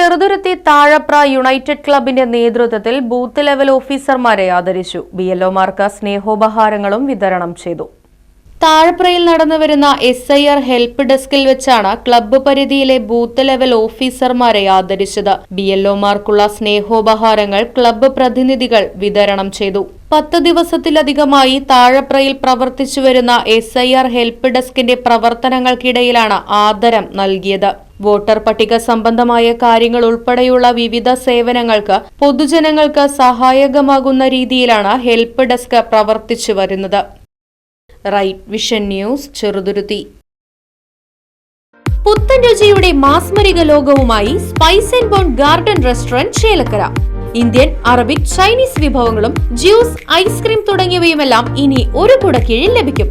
Cheruthuruthy Thazhapra united ക്ലബിന്റെ നേതൃത്വത്തിൽ booth level ഓഫീസർമാരെ ആദരിച്ചു. ബി എൽഒമാർക്ക് സ്നേഹോപഹാരങ്ങളും വിതരണം ചെയ്തു. താഴപ്രയിൽ നടന്നുവരുന്ന എസ് ഐ ആർ ഹെൽപ്പ് ഡെസ്കിൽ വെച്ചാണ് ക്ലബ്ബ് പരിധിയിലെ ബൂത്ത് ലെവൽ ഓഫീസർമാരെ ആദരിച്ചത്. ബി എൽഒമാർക്കുള്ള സ്നേഹോപഹാരങ്ങൾ ക്ലബ്ബ് പ്രതിനിധികൾ വിതരണം ചെയ്തു. പത്ത് ദിവസത്തിലധികമായി താഴപ്രയിൽ പ്രവർത്തിച്ചു വരുന്ന എസ് ഐ ആർ ഹെൽപ്പ് ഡെസ്കിന്റെ പ്രവർത്തനങ്ങൾക്കിടയിലാണ് ആദരം നൽകിയത്. വോട്ടർ പട്ടിക സംബന്ധമായ കാര്യങ്ങൾ ഉൾപ്പെടെയുള്ള വിവിധ സേവനങ്ങൾക്ക് പൊതുജനങ്ങൾക്ക് സഹായകമാകുന്ന രീതിയിലാണ് ഹെൽപ്പ് ഡെസ്ക് പ്രവർത്തിച്ചു വരുന്നത്. Right vision news Cheruthuruthy. പുത്തൻ രുചിയുടെ മാസ്മരിക ലോകവുമായി spice and bon garden restaurant Chelakkara. Indian Arabic Chinese വിഭവങ്ങളും ജ്യൂസ് ഐസ്ക്രീം തുടങ്ങിയവയുമെല്ലാം ഇനി ഒരു കുടക്കീഴിൽ ലഭിക്കും.